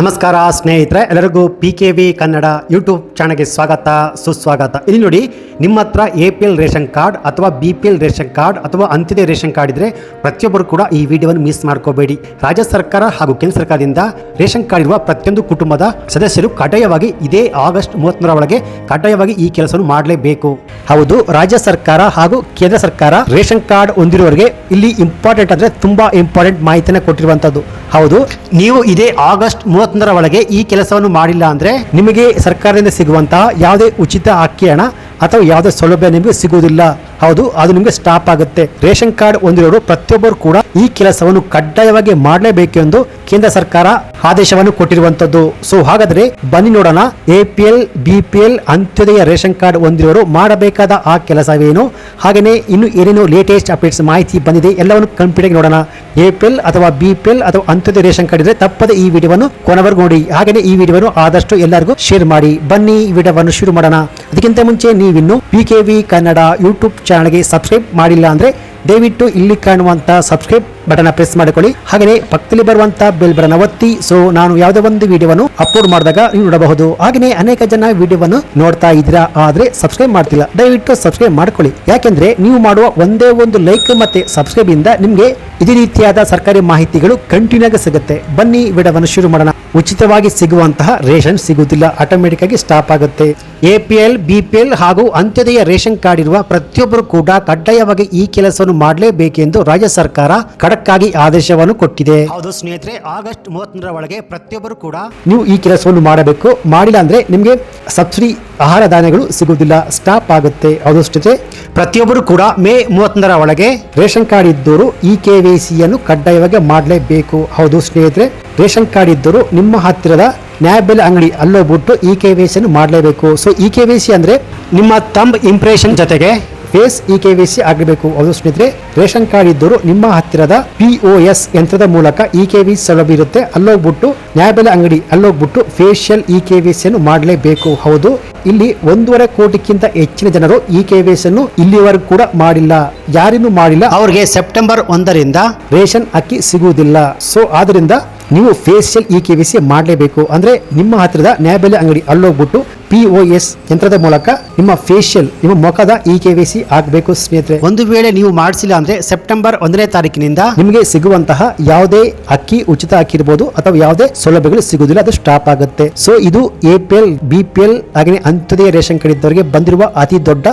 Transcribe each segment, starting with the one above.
ನಮಸ್ಕಾರ ಸ್ನೇಹಿತರೆ, ಎಲ್ಲರಿಗೂ P K V Kannada YouTube ಚಾನಲ್ಗೆ ಸ್ವಾಗತ, ಸುಸ್ವಾಗತ. ಇಲ್ಲಿ ನೋಡಿ, ನಿಮ್ಮ ಹತ್ರ A P L ration card ಅಥವಾ B P L ration card ಅಥವಾ ಅಂತ್ಯದೇ ರೇಷನ್ ಕಾರ್ಡ್ ಇದ್ರೆ ಪ್ರತಿಯೊಬ್ಬರು ಕೂಡ ಈ ವಿಡಿಯೋವನ್ನು ಮಿಸ್ ಮಾಡ್ಕೋಬೇಡಿ. ರಾಜ್ಯ ಸರ್ಕಾರ ಹಾಗೂ ಕೇಂದ್ರ ಸರ್ಕಾರದಿಂದ ರೇಷನ್ ಕಾರ್ಡ್ ಇರುವ ಪ್ರತಿಯೊಂದು ಕುಟುಂಬದ ಸದಸ್ಯರು ಕಡ್ಡಾಯವಾಗಿ ಇದೇ ಆಗಸ್ಟ್ ಮೂವತ್ತರ ಒಳಗೆ ಕಡ್ಡಾಯವಾಗಿ ಈ ಕೆಲಸವನ್ನು ಮಾಡಲೇಬೇಕು. ಹೌದು, ರಾಜ್ಯ ಸರ್ಕಾರ ಹಾಗೂ ಕೇಂದ್ರ ಸರ್ಕಾರ ರೇಷನ್ ಕಾರ್ಡ್ ಹೊಂದಿರುವವರಿಗೆ ಇಲ್ಲಿ ಇಂಪಾರ್ಟೆಂಟ್ ಅಂದ್ರೆ ತುಂಬಾ ಇಂಪಾರ್ಟೆಂಟ್ ಮಾಹಿತಿಯನ್ನು ಕೊಟ್ಟಿರುವಂತದ್ದು. ಹೌದು, ನೀವು ಇದೇ ಆಗಸ್ಟ್ ಮೂವತ್ತೊಂದರ ಒಳಗೆ ಈ ಕೆಲಸವನ್ನು ಮಾಡಿಲ್ಲ ಅಂದ್ರೆ ನಿಮಗೆ ಸರ್ಕಾರದಿಂದ ಸಿಗುವಂತಹ ಯಾವುದೇ ಉಚಿತ ಅಕ್ಕಿ ಹಣ ಅಥವಾ ಯಾವುದೇ ಸೌಲಭ್ಯ ನಿಮಗೆ ಸಿಗುವುದಿಲ್ಲ. ಹೌದು, ಅದು ನಿಮಗೆ ಸ್ಟಾಪ್ ಆಗುತ್ತೆ. ರೇಷನ್ ಕಾರ್ಡ್ ಹೊಂದಿರೋರು ಪ್ರತಿಯೊಬ್ಬರು ಕೂಡ ಈ ಕೆಲಸವನ್ನು ಕಡ್ಡಾಯವಾಗಿ ಮಾಡಲೇಬೇಕು ಎಂದು ಕೇಂದ್ರ ಸರ್ಕಾರ ಆದೇಶವನ್ನು ಕೊಟ್ಟಿರುವಂತದ್ದು. ಸೊ ಹಾಗಾದ್ರೆ ಬನ್ನಿ ನೋಡೋಣ APL BPL Antyodaya ration card ಹೊಂದಿರೋರು ಮಾಡಬೇಕಾದ ಆ ಕೆಲಸವೇನು? ಹಾಗೆಯೇ ಇನ್ನು ಏನೇನು ಲೇಟೆಸ್ಟ್ ಅಪ್ಡೇಟ್ಸ್ ಮಾಹಿತಿ ಬಂದಿದೆ, ಎಲ್ಲವನ್ನು ಕಂಪ್ಲೀಟ್ ಆಗಿ ನೋಡೋಣ. ಎಪಿಎಲ್ ಅಥವಾ ಬಿಪಿಎಲ್ ಅಥವಾ ಅಂತ್ಯೋದಯ ರೇಷನ್ ಕಾರ್ಡ್ ಇದ್ರೆ ತಪ್ಪದೆ ಈ ವಿಡಿಯೋವನ್ನು ಕೊನೆವರೆಗೂ ನೋಡಿ. ಹಾಗೆಯೇ ಈ ವಿಡಿಯೋವನ್ನು ಆದಷ್ಟು ಎಲ್ಲರಿಗೂ ಶೇರ್ ಮಾಡಿ. ಬನ್ನಿ ವಿಡಿಯೋವನ್ನು ಶುರು ಮಾಡೋಣ. ಅದಕ್ಕಿಂತ ಮುಂಚೆ ನೀವಿನ್ನು ಪಿ ಕೆ ಕನ್ನಡ ಯೂಟ್ಯೂಬ್ ಚಾನಲ್ಗೆ ಸಬ್ಸ್ಕ್ರೈಬ್ ಮಾಡಿಲ್ಲ ಅಂದ್ರೆ ದಯವಿಟ್ಟು ಇಲ್ಲಿ ಕಾಣುವಂಥ ಸಬ್ಸ್ಕ್ರೈಬ್ ಬಟನ್ ಪ್ರೆಸ್ ಮಾಡಿಕೊಳ್ಳಿ. ಹಾಗೆಯೇ ಪಕ್ಕದಲ್ಲಿ ಬರುವಂತ ಬೆಲ್ ಬಟನ್ ಒತ್ತಿ. ಸೊ ನಾನು ಯಾವುದೇ ಒಂದು ವಿಡಿಯೋವನ್ನು ಅಪ್ಲೋಡ್ ಮಾಡಿದಾಗ ನೀವು ನೋಡಬಹುದು. ಹಾಗೆಯೇ ಅನೇಕ ಜನ ವಿಡಿಯೋವನ್ನು ನೋಡ್ತಾ ಇದ್ದೀರಾ, ಆದ್ರೆ ಸಬ್ಸ್ಕ್ರೈಬ್ ಮಾಡ್ತಿಲ್ಲ. ದಯವಿಟ್ಟು ಸಬ್ಸ್ಕ್ರೈಬ್ ಮಾಡ್ಕೊಳ್ಳಿ. ಯಾಕೆಂದ್ರೆ ನೀವು ಮಾಡುವ ಒಂದೇ ಒಂದು ಲೈಕ್ ಮತ್ತೆ ಸಬ್ಸ್ಕ್ರೈಬ್ ಇಂದ ನಿಮಗೆ ಇದೇ ರೀತಿಯಾದ ಸರ್ಕಾರಿ ಮಾಹಿತಿಗಳು ಕಂಟಿನ್ಯೂ ಆಗಿ ಸಿಗುತ್ತೆ. ಬನ್ನಿ, ವಿಡಿಯೋವನ್ನು ಶುರು ಮಾಡೋಣ. ಉಚಿತವಾಗಿ ಸಿಗುವಂತಹ ರೇಷನ್ ಸಿಗುವುದಿಲ್ಲ. ಆಟೋಮೆಟಿಕ್ ಆಗಿ ಸ್ಟಾಪ್ ಆಗುತ್ತೆ. A P L B P L ಹಾಗೂ ಅಂತ್ಯೋದಯ ರೇಷನ್ ಕಾರ್ಡ್ ಇರುವ ಪ್ರತಿಯೊಬ್ಬರು ಕೂಡ ಕಡ್ಡಾಯವಾಗಿ ಈ ಕೆಲಸವನ್ನು ಮಾಡಲೇಬೇಕೆಂದು ರಾಜ್ಯ ಸರ್ಕಾರ ಖಡಕ್ ಆಗಿ ಆದೇಶವನ್ನು ಕೊಟ್ಟಿದೆ. ಹೌದು ಸ್ನೇಹಿತರೆ ಆಗಸ್ಟ್ ಮೂವತ್ತರ ಒಳಗೆ ಪ್ರತಿಯೊಬ್ಬರು ಕೂಡ ನೀವು ಈ ಕೆಲಸವನ್ನು ಮಾಡಬೇಕು. ಮಾಡಿಲ್ಲ ಅಂದ್ರೆ ನಿಮಗೆ ಸಬ್ಸಿಡಿ ಆಹಾರ ಧಾನ್ಯಗಳು ಸಿಗುವುದಿಲ್ಲ. ಸ್ಟಾಪ್ ಆಗುತ್ತೆ. ಹೌದು ಸ್ನೇಹಿತರೆ. ಪ್ರತಿಯೊಬ್ಬರು ಕೂಡ ಮೇ ಮೂವತ್ತೊಂದರ ಒಳಗೆ ರೇಷನ್ ಕಾರ್ಡ್ ಇದ್ದವರು ಇ ಕೆ ವೈ ಸಿಯನ್ನು ಕಡ್ಡಾಯವಾಗಿ ಮಾಡಲೇಬೇಕು. ಹೌದು ಸ್ನೇಹಿತರೆ. ರೇಷನ್ ಕಾರ್ಡ್ ಇದ್ದರು ನಿಮ್ಮ ಹತ್ತಿರದ ನ್ಯಾಯಬೆಲೆ ಅಂಗಡಿ ಅಲ್ಲೋಗ್ಬಿಟ್ಟು ಇ ಕೆ ವೈ ಸಿಯನ್ನು ಮಾಡಲೇಬೇಕು. So e K Y C ಅಂದರೆ ನಿಮ್ಮ ತಂಬ್ ಇಂಪ್ರೆಷನ್ ಜೊತೆಗೆ face e K V C ಆಗಬೇಕು. ಹೌದು ಸ್ನೇಹಿತರೆ ರೇಷನ್ ಕಾರ್ಡ್ ಇದ್ದರೂ ನಿಮ್ಮ ಹತ್ತಿರದ ಪಿ ಒ ಎಸ್ ಯಂತ್ರದ ಮೂಲಕ ಇ ಕೆ ವಿ ಸೌಲಭ್ಯ ಇರುತ್ತೆ. ಅಲ್ಲೋಗ್ಬಿಟ್ಟು ನ್ಯಾಯಬೆಲೆ ಅಂಗಡಿ ಅಲ್ಲೋಗ್ಬಿಟ್ಟು ಫೇಶಿಯಲ್ ಇ ಕೆ ವಿ ಸಿಯನ್ನು ಮಾಡಲೇಬೇಕು. ಹೌದು ಇಲ್ಲಿ ಒಂದೂವರೆ ಕೋಟಿಗಿಂತ ಹೆಚ್ಚಿನ ಜನರು ಇ ಕೆ ವೈ ಅನ್ನು ಇಲ್ಲಿವರೆಗೂ ಕೂಡ ಮಾಡಿಲ್ಲ. ಯಾರಿಗೂ ಮಾಡಿಲ್ಲ. ಅವರಿಗೆ ಸೆಪ್ಟೆಂಬರ್ ಒಂದರಿಂದ ರೇಷನ್ ಅಕ್ಕಿ ಸಿಗುವುದಿಲ್ಲ. ಸೊ ಆದ್ರಿಂದ ನೀವು facial e K V C ಮಾಡಲೇಬೇಕು. ಅಂದ್ರೆ ನಿಮ್ಮ ಹತ್ತಿರದ ನ್ಯಾಯಬೆಲೆ ಅಂಗಡಿ ಅಲ್ಲೋಗ್ಬಿಟ್ಟು ಪಿ ಒ ಎಸ್ ಯಂತ್ರದ ಮೂಲಕ ನಿಮ್ಮ ಫೇಶಿಯಲ್ ನಿಮ್ಮ ಮುಖದ ಇ ಕೆ ವಿ ಸಿ ಆಗಬೇಕು ಸ್ನೇಹಿತರೆ. ಒಂದು ವೇಳೆ ನೀವು ಮಾಡಿಸಿಲ್ಲ ಅಂದ್ರೆ ಸೆಪ್ಟೆಂಬರ್ ಒಂದನೇ ತಾರೀಕಿನಿಂದ ನಿಮಗೆ ಸಿಗುವಂತಹ ಯಾವುದೇ ಅಕ್ಕಿ ಉಚಿತ ಅಕ್ಕಿ ಇರಬಹುದು ಅಥವಾ ಯಾವುದೇ ಸೌಲಭ್ಯಗಳು ಸಿಗುವುದಿಲ್ಲ ಅದು ಸ್ಟಾಪ್ ಆಗುತ್ತೆ. ಸೊ ಇದು A P L B P L ಹಾಗೆ ಅಂತದೇ ರೇಷನ್ ಕಾರ್ಡ್ ಇದ್ದವರಿಗೆ ಬಂದಿರುವ ಅತಿ ದೊಡ್ಡ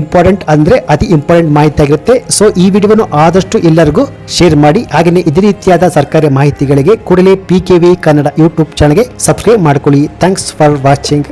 ಇಂಪಾರ್ಟೆಂಟ್ ಅಂದ್ರೆ ಅತಿ ಇಂಪಾರ್ಟೆಂಟ್ ಮಾಹಿತಿ ಆಗಿರುತ್ತೆ. ಸೊ ಈ ವಿಡಿಯೋವನ್ನು ಆದಷ್ಟು ಎಲ್ಲರಿಗೂ ಶೇರ್ ಮಾಡಿ ಹಾಗೆಯೇ ಇದೇ ರೀತಿಯಾದ ಸರ್ಕಾರಿ ಮಾಹಿತಿಗಳಿಗೆ ಕೂಡಲೇ P K V Kannada YouTube ಚಾನಲ್ಗೆ ಸಬ್ಸ್ಕ್ರೈಬ್ ಮಾಡ್ಕೊಳ್ಳಿ. Thanks for watching